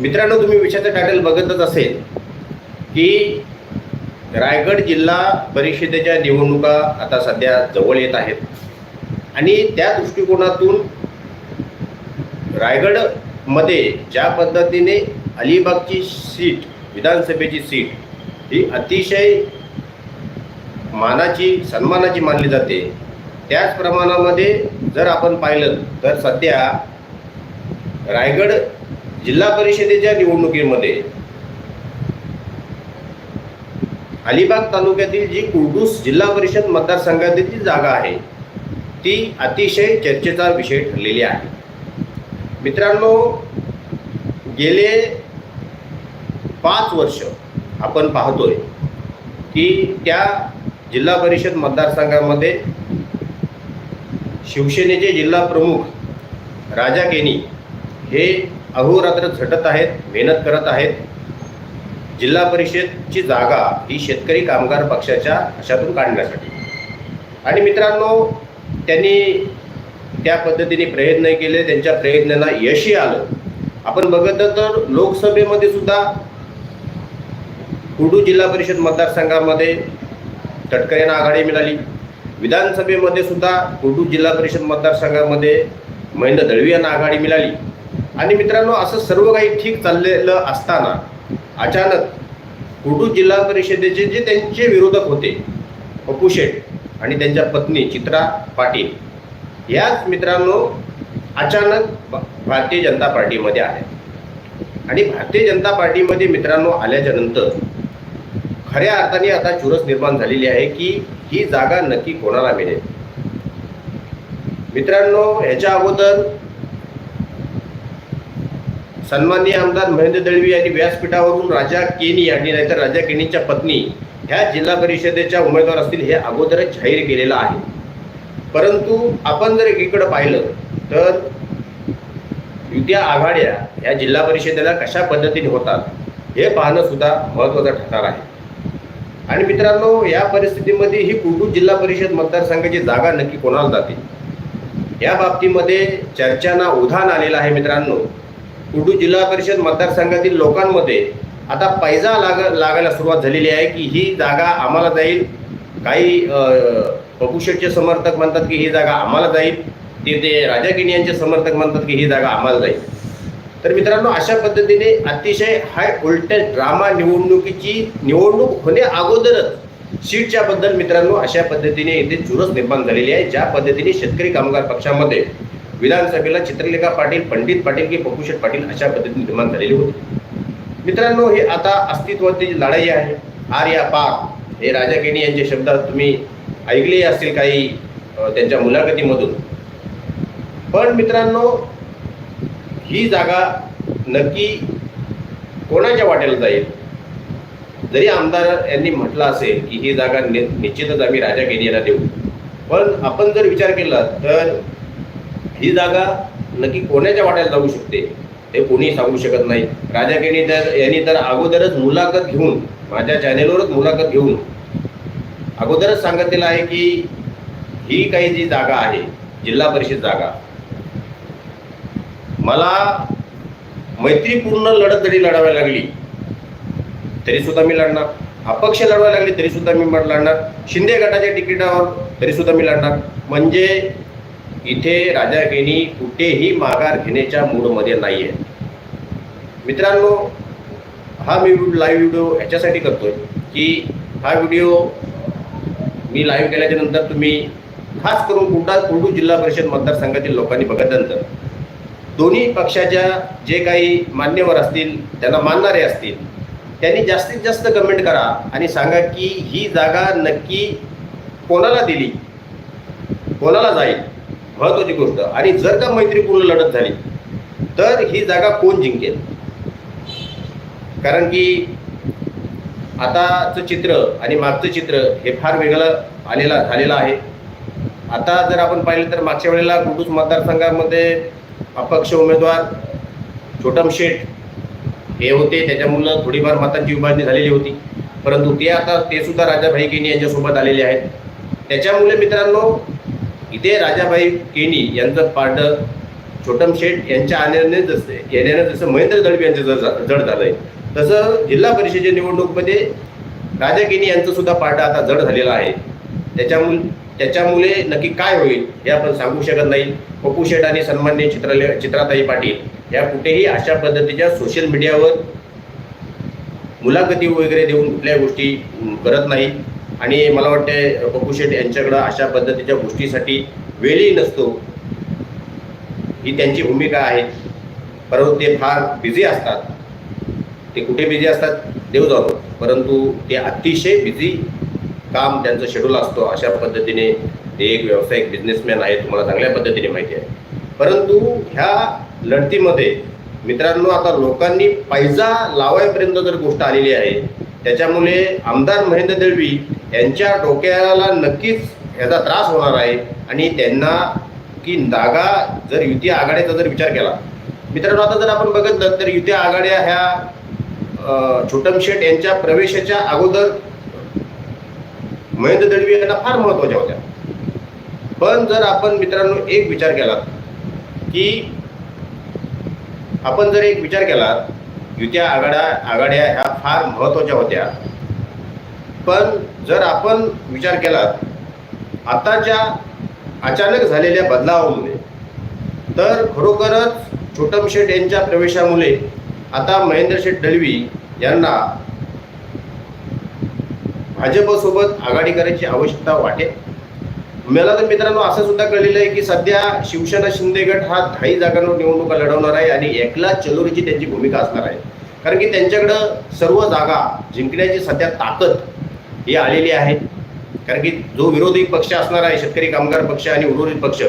मित्रांनो तुम्ही विषयाचं टायटल बघतच असेल की रायगड जिल्हा परिषदेच्या निवडणुका आता सध्या जवळ येत आहेत. आणि त्या दृष्टिकोनातून रायगडमध्ये ज्या पद्धतीने अलिबागची सीट विधानसभेची सीट ही अतिशय मानाची सन्मानाची मानली जाते. त्याच प्रमाणामध्ये जर आपण पाहिलं तर सध्या रायगड जिल्हा परिषदेच्या निवडणुकीमध्ये अलिबाग तालुक्यातील जी कुर्डूस जिल्हा परिषद मतदारसंघातील जी जागा आहे ती अतिशय चर्चेचा विषय ठरलेली आहे. मित्रांनो गेले पाच वर्ष आपण पाहतोय की त्या जिल्हा परिषद मतदारसंघामध्ये शिवसेनेचे जिल्हा प्रमुख राजा केनी हे अहोरात्र झटत आहेत मेहनत करत आहेत. जिल्हा परिषदची जागा ही शेतकरी कामगार पक्षाच्या अशातून काढण्यासाठी. आणि मित्रांनो त्यांनी त्या पद्धतीने प्रयत्न केले त्यांच्या प्रयत्नाला यशही आलं. आपण बघितलं तर लोकसभेमध्ये सुद्धा कुडू जिल्हा परिषद मतदारसंघामध्ये तटकरे यांना आघाडी मिळाली. विधानसभेमध्ये सुद्धा कुडू जिल्हा परिषद मतदारसंघामध्ये महेंद्र दळवी यांना आघाडी मिळाली. आणि मित्रांनो असं सर्व काही ठीक चाललेलं असताना अचानक कुडू जिल्हा परिषदेचे जे त्यांचे विरोधक होते पप्पू शेठ आणि त्यांच्या पत्नी चित्रा पाटील याच मित्रांनो अचानक भारतीय जनता पार्टीमध्ये आले. आणि भारतीय जनता पार्टीमध्ये मित्रांनो आल्याच्यानंतर खऱ्या अर्थाने आता चुरस निर्माण झालेली आहे की ही जागा नक्की कोणाला मिळेल? मित्रांनो ह्याच्या अगोदर सन्माननीय आमदार महेंद्र दळवी यांनी व्यासपीठावरून राजा केनी आणि नाहीतर राजा केनीच्या पत्नी ह्या जिल्हा परिषदेच्या उमेदवार असतील हे अगोदरच जाहीर केलेलं आहे. परंतु आपण जर एकीकडं पाहिलं तर युत्या आघाड्या ह्या जिल्हा परिषदेला कशा पद्धतीने होतात हे पाहणं सुद्धा महत्त्वाचं ठरणार आहे. आणि मित्रांनो या परिस्थितीमध्ये ही कुटू जिल्हा परिषद मतदारसंघाची जागा नक्की कोणाला जाते? या बाबतीमध्ये चर्चांना उधाण आलेलं आहे मित्रांनो. कुडू जिल्हा परिषद मतदारसंघातील लोकांमध्ये आता पैजा लाग लागायला सुरुवात झालेली आहे की ही जागा आम्हाला जाईल. काही पप्पू समर्थक म्हणतात की ही जागा आम्हाला जाईल. तिथे ते राजा समर्थक म्हणतात की ही जागा आम्हाला जाईल. तर मित्रांनो अशा पद्धतीने अतिशय हाय व्होल्टेज ड्रामा निवडणुकीची निवडणूक होण्या अगोदरच सीटच्या बद्दल मित्रांनो अशा पद्धतीने इथे चुरस निर्माण झालेली आहे. ज्या पद्धतीने शेतकरी कामगार पक्षामध्ये विधानसभेला चित्रलेखा पाटील पंडित पाटील की पप्पूशेठ पाटील अशा पद्धतीने निर्माण झालेली होती. मित्रांनो हे आता अस्तित्वाची लढाई आहे. आर या पार हे राजा केणी यांचे शब्द तुम्ही ऐकले असतील काही त्यांच्या मुलाखतीमधून. पण मित्रांनो ही जागा नक्की कोणाच्या वाटेला जाईल? जरी आमदार यांनी म्हटलं असेल की ही जागा नि निश्चितच आम्ही राजा केणी यांना देऊ. पण आपण जर विचार केला तर ही जागा नक्की कोणाच्या वाट्याला जाऊ शकते ते कोणी सांगू शकत नाही. राजा केणी तर यांनी तर अगोदरच मुलाखत घेऊन माझ्या चॅनेलवरच मुलाखत घेऊन अगोदरच सांगितलेलं आहे की ही काही जी जागा आहे जिल्हा परिषद जागा मला मैत्रीपूर्ण लढत जरी लढावी लागली तरी सुद्धा मी लढणार. अपक्ष लढवायला लागली तरी सुद्धा मी लढणार. शिंदे गटाच्या तिकिटावर तरी सुद्धा मी लढणार. म्हणजे इथे राजा गेनी कुठेही माघार घेण्याच्या मूडमध्ये नाही आहे मित्रांनो हा मी लाईव्ह व्हिडिओ ह्याच्यासाठी करतोय की हा व्हिडिओ मी लाईव्ह केल्याच्यानंतर तुम्ही खास करून कुर्डा कुर्डू जिल्हा परिषद मतदारसंघातील लोकांनी बघितल्यानंतर दोन्ही पक्षाच्या जे काही मान्यवर असतील त्यांना मानणारे असतील त्यांनी जास्तीत जास्त कमेंट करा आणि सांगा की ही जागा नक्की कोणाला दिली? कोणाला जाईल? महत्वाची गोष्ट. आणि जर का मैत्रीपूर्ण लढत झाली तर ही जागा कोण जिंकेल? कारण की आताचं चित्र आणि मागचं चित्र हे फार वेगळं आलेलं झालेलं आहे. आता जर आपण पाहिलं तर मागच्या वेळेला कुटुंब मतदारसंघामध्ये अपक्ष उमेदवार छोटम शेठ हे होते. त्याच्यामुळं थोडीफार मतांची विभाजणी झालेली होती. परंतु ते आता ते सुद्धा राजाभाई केनी यांच्यासोबत आलेले आहेत. त्याच्यामुळे मित्रांनो इथे राजाभाई केणी यांचं पार्ट छोटम शेठ यांच्या आण्याने जसं येण्याने जसं महेंद्र दळवी यांचं जड झा- जड झालंय तसं जिल्हा परिषदेच्या निवडणूकमध्ये राजा केणी यांचं सुद्धा पार्ट आता जड झालेला आहे. त्याच्यामुळे त्याच्यामुळे नक्की काय होईल हे आपण सांगू शकत नाही. पप्पू शेठ आणि सन्मान्य चित्रालय चित्राताई पाटील या कुठेही अशा पद्धतीच्या सोशल मीडियावर मुलाखती वगैरे देऊन कुठल्या गोष्टी करत नाही आणि मला वाटते पप्पू शेठ यांच्याकडं अशा पद्धतीच्या गोष्टीसाठी वेळही नसतो. ही त्यांची भूमिका आहे. परंतु ते फार बिझी असतात. ते कुठे बिझी असतात? देव जातो परंतु ते अतिशय बिझी काम त्यांचं शेड्यूल असतो. अशा पद्धतीने ते एक व्यावसायिक बिझनेसमॅन आहे तुम्हाला चांगल्या पद्धतीने माहिती आहे. परंतु ह्या लढतीमध्ये मित्रांनो आता लोकांनी पैजा लावायपर्यंत जर गोष्ट आलेली आहे त्याच्यामुळे आमदार महेंद्र दळवी यांच्या डोक्याला नक्कीच ह्याचा त्रास होणार आहे. आणि त्यांना की नागा जर युती आघाड्याचा जर विचार केला. मित्रांनो आता जर आपण बघितलं तर युती आघाड्या ह्या छोटम शेठ यांच्या प्रवेशाच्या अगोदर महेंद्र दळवी यांना फार महत्त्वाच्या होत्या. पण जर आपण मित्रांनो एक विचार केला की आपण जर एक विचार केला युत्या आघाड्या आघाड्या ह्या फार महत्त्वाच्या होत्या. पण जर आपण विचार केला आताच्या अचानक झालेल्या बदलावामुळे तर खरोखरच छोटम शेठ यांच्या प्रवेशामुळे आता महेंद्र शेठ दळवी यांना भाजपसोबत आघाडी करायची आवश्यकता वाटेल मला तर मित्रांनो असं सुद्धा कळलेलं आहे की सध्या शिवसेना शिंदे गट हा दहाही जागांवर निवडणुका लढवणार आहे आणि एकला चलोरीची त्यांची भूमिका असणार आहे. कारण की त्यांच्याकडं सर्व जागा जिंकण्याची सध्या ताकद ही आलेली आहे. कारण की जो विरोधी पक्ष असणार आहे शेतकरी कामगार पक्ष आणि उर्वरित पक्ष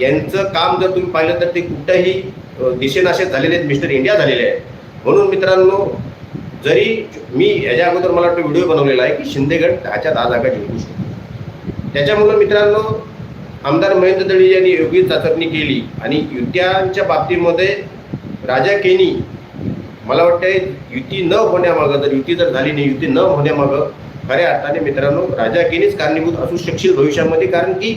यांचं काम जर तुम्ही पाहिलं तर ते कुठंही दिशेनाशे झालेले आहेत. मिस्टर इंडिया झालेले आहेत. म्हणून मित्रांनो जरी मी याच्या अगोदर मला वाटतं व्हिडिओ बनवलेला आहे की शिंदेगड दहाच्या दहा जागा जिंकू शकतो. त्याच्यामुळं मित्रांनो आमदार महेंद्र दळी यांनी योग्य चाचपणी केली आणि युत्यांच्या बाबतीमध्ये राजा केनी मला वाटतंय युती न होण्यामागं जर युती जर झाली नाही युती न होण्यामागं खऱ्या अर्थाने मित्रांनो राजा केनीच कारणीभूत असू शकशील भविष्यामध्ये कारण की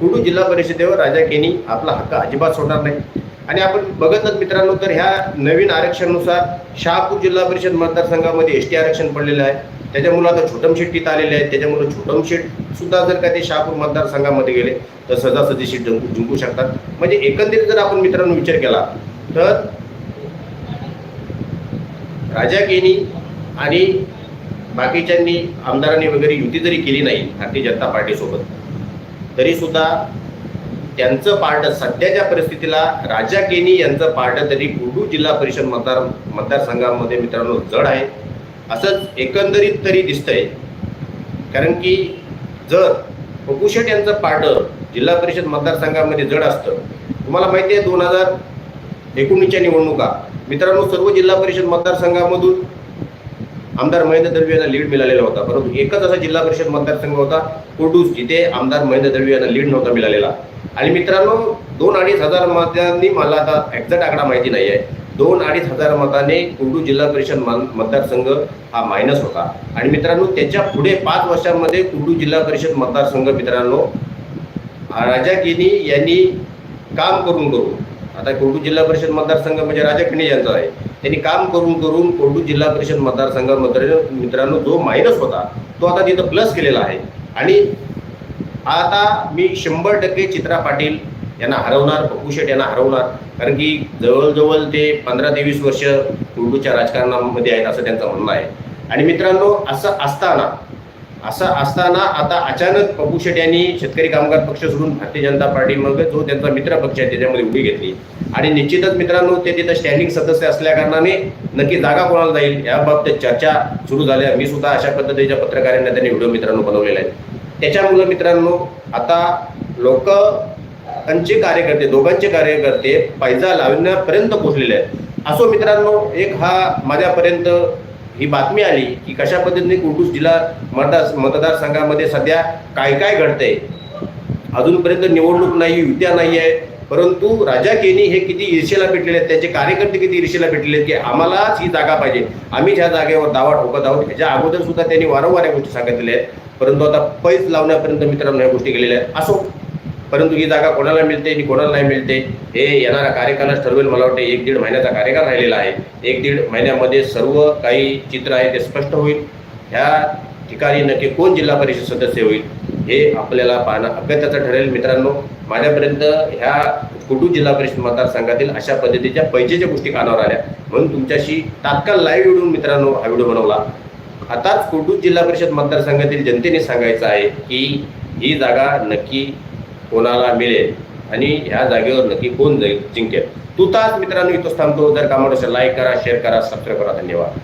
कुडू जिल्हा परिषदेवर राजा केनी आपला हक्क अजिबात सोडणार नाही. आणि आपण बघतच मित्रांनो तर ह्या नवीन आरक्षणानुसार शहापूर जिल्हा परिषद मतदारसंघामध्ये एस टी आरक्षण पडलेलं आहे. त्याच्यामुळे आता छोटम शेट तिथं आलेले आहेत त्याच्यामुळे छोटम शेट सुद्धा जर का ते शहापूर मतदारसंघामध्ये गेले तर सहजासहजी सीट जिंकू जिंकू शकतात. म्हणजे एकंदरीत जर आपण मित्रांनो विचार केला तर राजा केनी आणि बाकीच्यांनी आमदारांनी वगैरे युती जरी केली नाही भारतीय जनता पार्टीसोबत तरीसुद्धा त्यांचं पार्ट सध्याच्या परिस्थितीला राजा केनी यांचं पार्ट तरी कुडू जिल्हा परिषद मतदार मतदारसंघामध्ये मित्रांनो जड आहे. असंच एकंदरीत तरी दिसतंय. कारण की जर पप्पू यांचं पार्ट जिल्हा परिषद मतदारसंघामध्ये जड असतं तुम्हाला माहिती आहे दोन हजार एकोणीसच्या निवडणुका. मित्रांनो सर्व जिल्हा परिषद मतदारसंघामधून आमदार महेंद्र दळवी यांना लीड मिळालेला होता. परंतु एकच असा जिल्हा परिषद मतदारसंघ होता कुर्डूस जिथे आमदार महेंद्र दळवी यांना लीड नव्हता मिळालेला. आणि मित्रांनो दोन अडीच हजार मतांनी मला आता एक्झॅक्ट आकडा माहिती नाही आहे दोन अडीच हजार मताने कुंडू जिल्हा परिषद मतदारसंघ हा मायनस होता. आणि मित्रांनो त्याच्या पुढे पाच वर्षांमध्ये कुंडू जिल्हा परिषद मतदारसंघ मित्रांनो राजा केनी यांनी काम करून करून आता कुंडू जिल्हा परिषद मतदारसंघ म्हणजे राजा खिंडे यांचा आहे. त्यांनी काम करून करून कोरडू जिल्हा परिषद मतदारसंघामध्ये मित्रांनो जो मायनस होता तो आता तिथं प्लस केलेला आहे. आणि आता मी शंभर टक्के चित्रा पाटील यांना हरवणार पप्पू शेठ यांना हरवणार. कारण की जवळजवळ ते पंधरा ते वीस वर्ष कोरडूच्या राजकारणामध्ये आहेत असं त्यांचं म्हणणं आहे. आणि मित्रांनो असं असताना असं असताना आता अचानक पप्पू शेट यांनी शेतकरी कामगार पक्ष सोडून भारतीय जनता पार्टी मग जो त्यांचा मित्र पक्ष आहे त्याच्यामध्ये उडी घेतली. आणि निश्चितच मित्रांनो ते तिथं स्टँडिंग सदस्य असल्या कारणाने नक्की जागा कोणाला जाईल याबाबत चर्चा सुरू झाल्या मी सुद्धा अशा पद्धतीच्या पत्रकारांना त्यांनी व्हिडिओ मित्रांनो बनवलेला आहे. त्याच्यामुळं मित्रांनो आता लोक त्यांचे कार्यकर्ते दोघांचे कार्यकर्ते पैजा लावण्यापर्यंत पोहोचलेले आहेत. असो मित्रांनो एक हा माझ्यापर्यंत ही बातमी आली की कशा पद्धतीने कुर्डूस जिल्हा मतदार मतदारसंघामध्ये सध्या काय काय घडतंय? अजूनपर्यंत निवडणूक नाही युत्या नाही आहे. परंतु राजा केनी हे किती ईर्षेला भेटलेले आहेत त्यांचे कार्यकर्ते किती ईर्षेला भेटलेले आहेत की आम्हालाच ही जागा पाहिजे. आम्ही ज्या जागेवर दावा ठोकत आहोत ह्याच्या अगोदर सुद्धा त्यांनी वारंवार या गोष्टी सांगितलेल्या आहेत. परंतु आता पैज लावण्यापर्यंत मित्रांनो या गोष्टी केलेल्या आहेत. असो. परंतु ही जागा कोणाला मिळते आणि कोणाला नाही मिळते हे येणाऱ्या कार्यकालाच ठरवेल मला वाटते. एक दीड महिन्याचा कार्यकाल राहिलेला आहे. एक दीड महिन्यामध्ये सर्व काही चित्र आहे ते स्पष्ट होईल. ह्या ठिकाणी नक्की कोण जिल्हा परिषद सदस्य होईल हे आपल्याला पाहणं अगत्याचं ठरेल. मित्रांनो माझ्यापर्यंत ह्या कुटू जिल्हा परिषद मतदारसंघातील अशा पद्धतीच्या पैजेच्या गोष्टी कानावर आल्या. म्हणून तुमच्याशी तात्काळ लाईव्ह व्हिडिओ मित्रांनो हा व्हिडिओ बनवला. आताच कुटू जिल्हा परिषद मतदारसंघातील जनतेने सांगायचं आहे की ही जागा नक्की कोणाला मिळेल? आणि ह्या जागेवर नक्की कोण जाईल जिंकेल तुताच मित्रांनो इथंच थांबतो. जर कामावर लाईक करा शेअर करा सबस्क्राईब करा. धन्यवाद.